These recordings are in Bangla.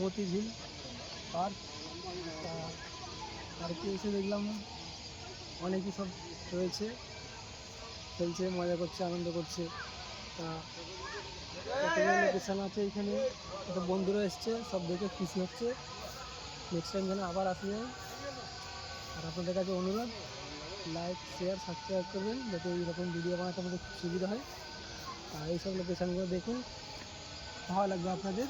মতিঝিল পার্ক পার্কে এসে দেখলাম, অনেকই সব রয়েছে। খেলছে, মজা করছে, আনন্দ করছে। তা লোকেশান আছে এখানে। একটা বন্ধুরা এসছে, সব দেখে খুশি হচ্ছে। নেক্সট টাইম যেন আবার আসা আর আপনাদের কাছে অনুরোধ লাইক শেয়ার সাবস্ক্রাইব করবেন, যাতে এইরকম ভিডিও বানাতে আমাদের সুবিধা হয়। আর এইসব লোকেশানগুলো দেখুন। ভালো লাগবে আপনাদের।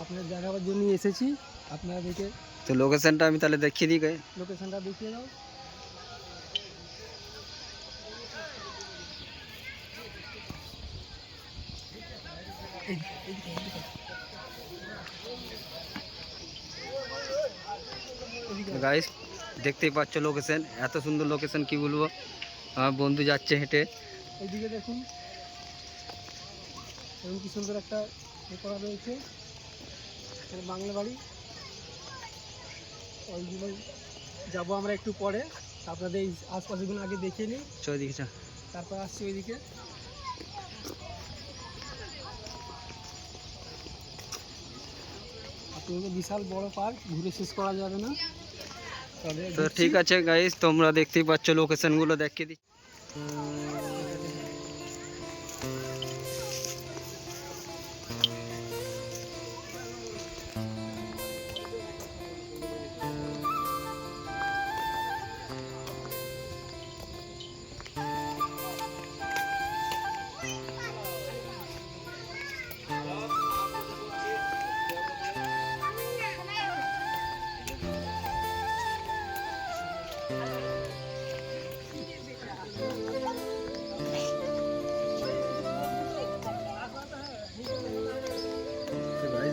আপনাদের দেখাবার জন্যই এসেছি আপনারা দেখে তো লোকেশনটা আমি তাহলে দেখিয়ে দিই গাইস লোকেশানটা দেখিয়ে দাও গাইস দেখতেই পাচ্ছ লোকেশন এত সুন্দর লোকেশন কি বলব আমার বন্ধু যাচ্ছে হেঁটে এইদিকে দেখুন এবং কি সুন্দর একটা এ করা রয়েছে এটা বাংলা বাড়ি। ওইগুলো যাব আমরা একটু পরে। আপনাদের এই আশপাশগুলো আগে দেখিয়ে নিই। চৌদিকে চা তারপর আসছি ওইদিকে। আপনাদের বিশাল বড় পার্ক ঘুরে শেষ করা যাবে না। তবে তো ঠিক আছে গাইস তোমরা দেখতেই পাচ্ছ লোকেশনগুলো দেখিয়ে দিচ্ছি।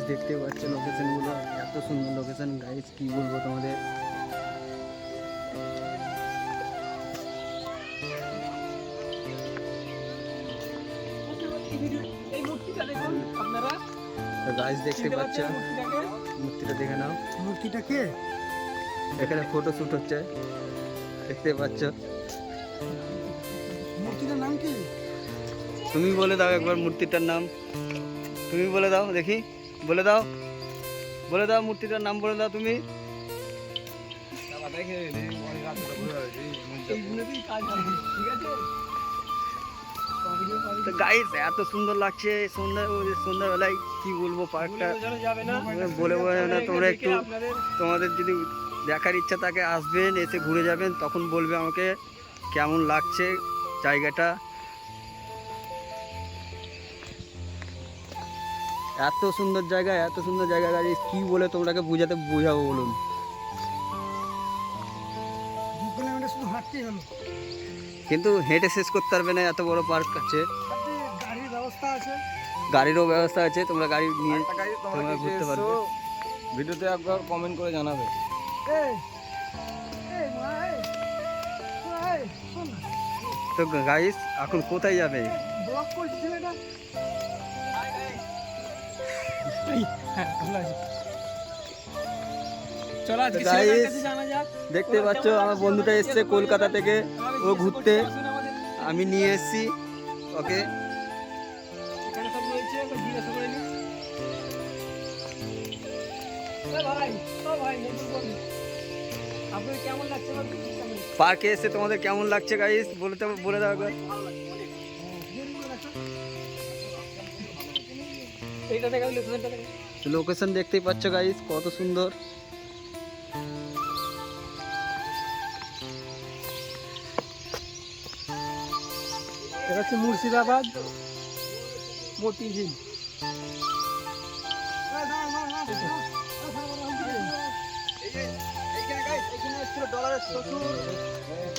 দেখতে পাচ্ছ লোকেশনগুলো এত সুন্দর লোকেশন গাইস কি বলব তোমাদের? গাইস দেখতে পাচ্ছ পাচ্ছেন? মূর্তিটা দেখে নাও। মূর্তিটা কে? এখানে ফটো শুট হচ্ছে। দেখতে পাচ্ছ? মূর্তিটার নাম কি? তুমি বলে দাও একবার মূর্তিটার নাম। তুমি বলে দাও দেখি। বলে দাও। বলে দাও মূর্তিটার নাম বলে দাও তুমি। এত সুন্দর লাগছে সন্ধ্যা সন্ধ্যাবেলায় কি বলব পার্কটা? না বলে না, তোমরা একটু তোমাদের যদি দেখার ইচ্ছা থাকে আসবেন এসে ঘুরে যাবেন তখন বলবে আমাকে কেমন লাগছে জায়গাটা। এত সুন্দর জায়গা এত সুন্দর জায়গা গাড়ি কি বলে তোমরাকে বোঝাতে বোঝাবো বলুন? কিন্তু হেঁটে শেষ করতে পারবে না এত বড় পার্ক আছে। গাড়ির ব্যবস্থা আছে। গাড়িরও ব্যবস্থা আছে তোমরা গাড়ি নিয়ে তোমরা ঘুরতে পারবে। ভিডিওতে একবার কমেন্ট করে জানাবে। তো গাইস এখন কোথায় যাবে? ব্লক করছে ছেলেটা। দেখতে পাচ্ছ আমার বন্ধুটা এসছে কলকাতা থেকে। ও ঘুরতে। আমি নিয়ে এসেছি। ওকে? পার্কে এসে তোমাদের কেমন লাগছে গাইস বলে বলে দাও এইটা দেখা লোকেশনটা দেখা লোকেশন দেখতেই পাচ্ছ গাইস কত সুন্দর। এটা হচ্ছে মুর্শিদাবাদ মতিঝিল।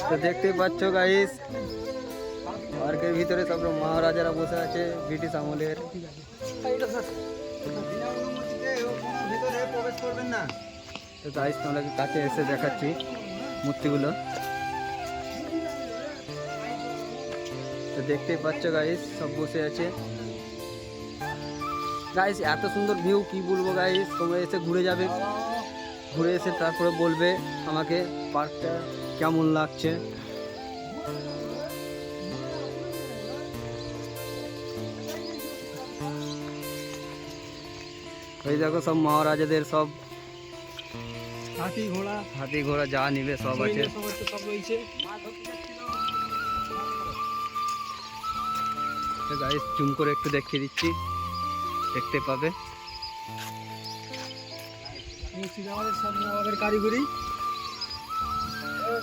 তো দেখতেই পাচ্ছ গাইস পার্কের ভিতরে সব মহারাজারা বসে আছে, ব্রিটিশ আমলের। তো তোমরা কাছে এসে দেখাচ্ছি মূর্তিগুলো? তো দেখতেই পাচ্ছ গাইস সব বসে আছে। গাইস এত সুন্দর ভিউ কি বলব গাইস তোমরা এসে ঘুরে যাবে। ঘুরে এসে তারপরে বলবে আমাকে পার্কটা কেমন লাগছে। ওই দেখো সব মহারাজাদের সব হাতি ঘোড়া। হাতি ঘোড়া যা নিবে সব আছে। সব রয়েছে। গাইস জুম করে একটু দেখিয়ে দিচ্ছি। দেখতে পাবে? এই কারিগরি।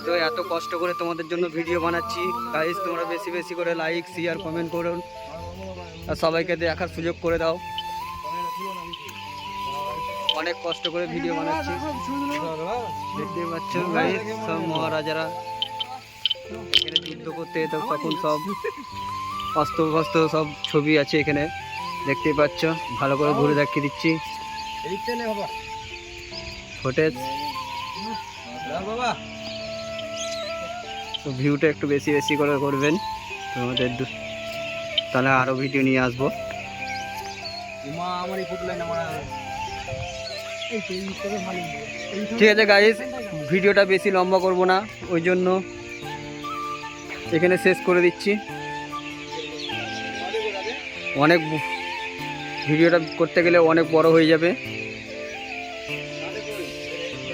তো এত কষ্ট করে তোমাদের জন্য ভিডিও বানাচ্ছি। গাইস তোমরা বেশি বেশি করে লাইক শেয়ার কমেন্ট করুন। আর সবাইকে দেখার সুযোগ করে দাও। অনেক কষ্ট করে ভিডিও বানাচ্ছি। দেখতে পাচ্ছ সব মহারাজারা। এখানে যুদ্ধ করতে তো তখন সব অস্ত্র ফস্ত্র সব ছবি আছে এখানে। দেখতে পাচ্ছ, ভালো করে ঘুরে দেখিয়ে দিচ্ছি। ফুটেজ তো ভিউটা একটু বেশি বেশি করে করবেন। তোমাদের তাহলে আরও ভিডিও নিয়ে আসব। মা আমারই ফুটলাই না মারা এই তো এই করে ভালো এই ঠিক আছে গাইস ভিডিওটা বেশি লম্বা করব না, ওই জন্য এখানে শেষ করে দিচ্ছি। অনেক ভিডিওটা করতে গেলে অনেক বড় হয়ে যাবে।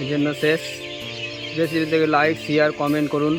এই জন্য শেষ। বেশি লাইক শেয়ার কমেন্ট করুন।